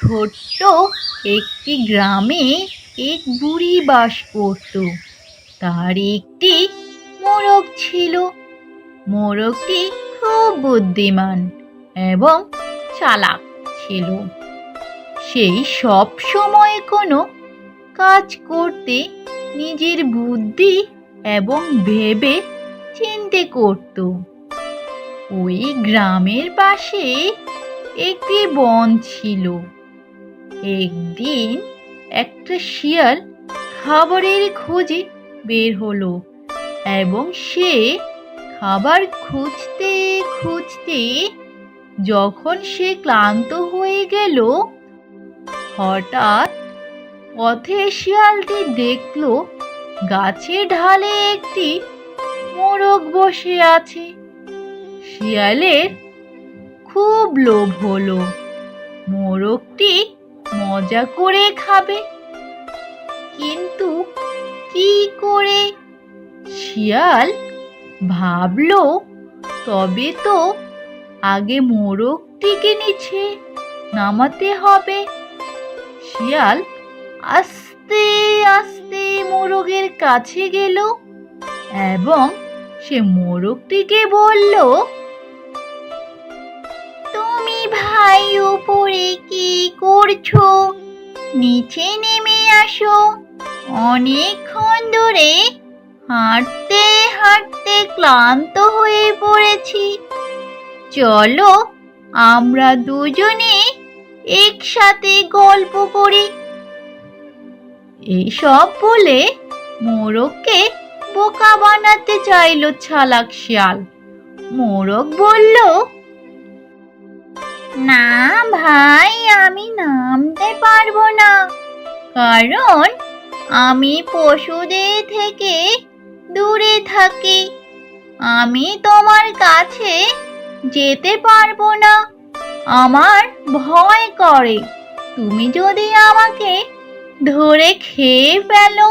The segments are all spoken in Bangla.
ছোট্ট একটি গ্রামে এক বুড়ি বাস করত। তার একটি মোরগ ছিল। মোরগটি খুব বুদ্ধিমান এবং চালাক ছিল। সেই সব সময় কোনো কাজ করতে নিজের বুদ্ধি এবং ভেবে চিনতে করত। ওই গ্রামের পাশে একটি বন ছিল। একদিন একটা শিয়াল খাবারের খোঁজে বের হলো এবং সে খাবার খুঁজতে খুঁজতে যখন সে ক্লান্ত হয়ে গেল, হঠাৎ পথে শিয়ালটি দেখল গাছের ঢালে একটি মোরগ বসে আছে। শিয়ালের খুব লোভ হলো। মোরগটি মজা করে খাবে। কিন্তু কি করে? শিয়াল ভাবলো, তবে তো আগে মোরগটিকে নিচে নামাতে হবে। শিয়াল আস্তে আস্তে মোরগের কাছে গেল এবং সে মোরগটিকে বলল ভাই উপরে কি করছ? নিচে নেমে আসো। অনেকক্ষণ ধরে হাঁটতে হাঁটতে ক্লান্ত হয়ে পড়েছি। চলো আমরা দুজনে একসাথে গল্প করি। এইসব বলে মোরগকে বোকা বানাতে চাইল ছালাক শিয়াল। মোরগ বলল না ভাই, আমি নামতে পারব না। কারণ আমি পশুদের থেকে দূরে থাকি। আমি তোমার কাছে যেতে পারব না। আমার ভয় করে। তুমি যদি আমাকে ধরে খেয়ে ফেলো।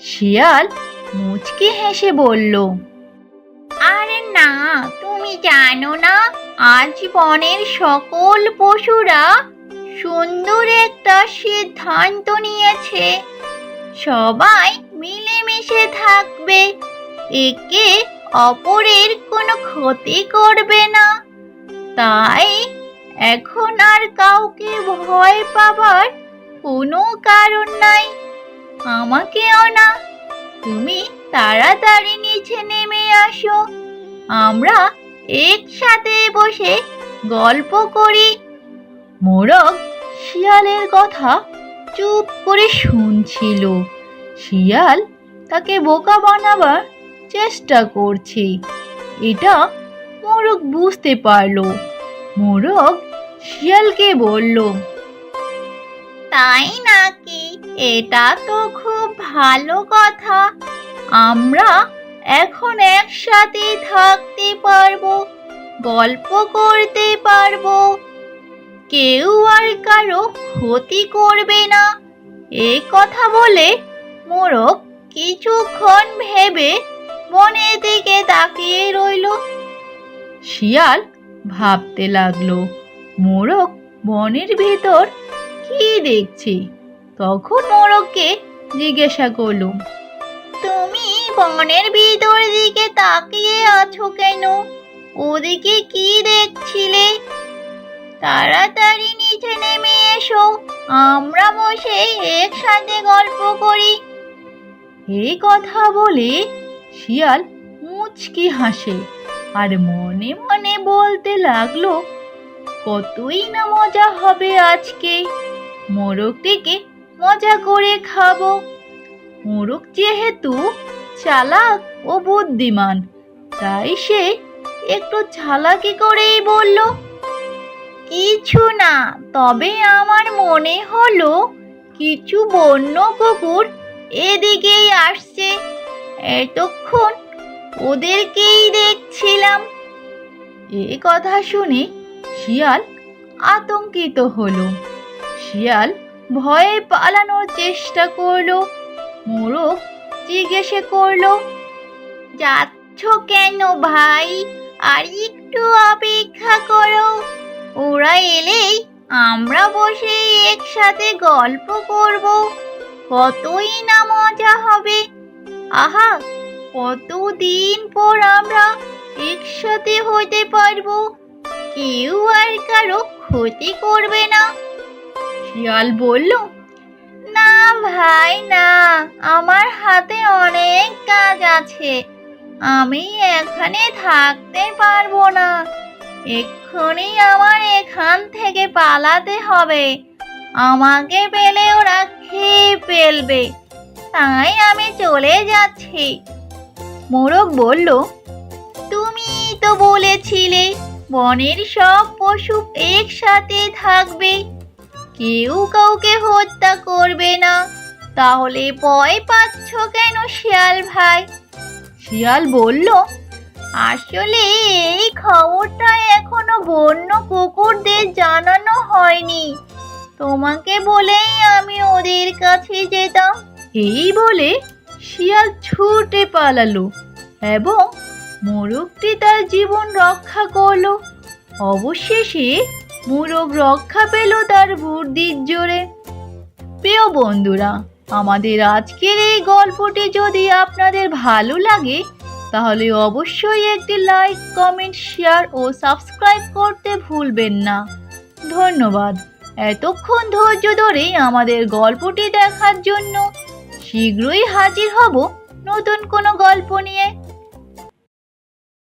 শিয়াল মুচকি হেসে বলল, আরে না, তুমি জানো না আজ বনের সকল পশুরা সুন্দর একটা সিদ্ধান্ত নিয়েছে। সবাই মিলেমিশে থাকবে। একে অপরের কোনো ক্ষতি করবে না। তাই এখন আর কাউকে ভয় পাবার কোনো কারণ নাই। আমাকেও না। তুমি তাড়াতাড়ি নিচে নেমে আসো। আমরা একসাথে বসে গল্প করি। মোরগ শিয়ালের কথা চুপ করে শুনছিল। শিয়াল তাকে বোকা বানাবার চেষ্টা করছে। এটা মোরগ বুঝতে পারল। মোরগ শিয়ালকে বলল, তাই নাকি? এটা তো খুব ভালো কথা। আমরা এখন একসাথে থাকতে পারব, গল্প করতে পারব। কেউ আর কারও ক্ষতি করবে না। এ কথা বলে মোরগ কিছুক্ষণ ভেবে বনের দিকে তাকিয়ে রইল। শিয়াল ভাবতে লাগল, মোরগ বনের ভেতর কি দেখছি? তখন মোরগকে জিজ্ঞাসা করলুম, তুমি বনের ভিতর দিকে তাকিয়ে আছো কেন? ওদিকে কি দেখছিলে? তাড়াতাড়ি নিচে নেমে এসো, আমরা বসে একসাথে গল্প করি। এই কথা বলে শিয়াল মুচকি হাসে আর মনে মনে বলতে লাগল, কতই না মজা হবে আজকে। মোরগটিকে মজা করে খাব। মোরগ যেহেতু চালাক ও বুদ্ধিমান। তাই সে একটু চালাকি করেই বলল, কিছু না, তবে আমার মনে হলো কিছু বন্য কুকুর এদিকেই আসছে। এতক্ষণ ওদেরকেই দেখছিলাম। এ কথা শুনে শিয়াল আতঙ্কিত হলো। শিয়াল ভয়ে পালানোর চেষ্টা করল। মোরগ জিজ্ঞেসে করল, যাচ্ছ কেন ভাই? আর একটু অপেক্ষা করো। ওরা এলেই আমরা বসে একসাথে গল্প করব। কতই না মজা হবে। আহা, কতদিন পর আমরা একসাথে হতে পারব? কেউ আর কারও ক্ষতি করবে না। শিয়াল বলল ভাই না, আমার হাতে অনেক কাজ আছে। আমি এখানে থাকতে পারব না। এক্ষুনি আমার এখান থেকে পালাতে হবে। আমাকে পেলে ওরা খেয়ে ফেলবে। তাই আমি চলে যাচ্ছি। মোরগ বলল, তুমি তো বলেছিলে, বনের সব পশু একসাথে থাকবে। কেউ কাউকে হত্যা করবে না। তাহলে ভয় পাচ্ছ কেন শিয়াল ভাই? শিয়াল বলল, আসলে এই খবরটা এখনও বন্য কুকুরদের জানানো হয়নি। তোমাকে বলেই আমি ওদের কাছে যেতাম। এই বলে শিয়াল ছুটে পালালো এবং মোরগটি তার জীবন রক্ষা করল। অবশেষে মোরগ রক্ষা পেল তার বুদ্ধির জোরে। প্রিয় বন্ধুরা, আমাদের আজকের এই গল্পটি যদি আপনাদের ভালো লাগে, তাহলে অবশ্যই একটি লাইক, কমেন্ট, শেয়ার ও সাবস্ক্রাইব করতে ভুলবেন না। ধন্যবাদ। এতক্ষণ ধৈর্য ধরে আমাদের গল্পটি দেখার জন্য শীঘ্রই হাজির হব নতুন কোনো গল্প নিয়ে।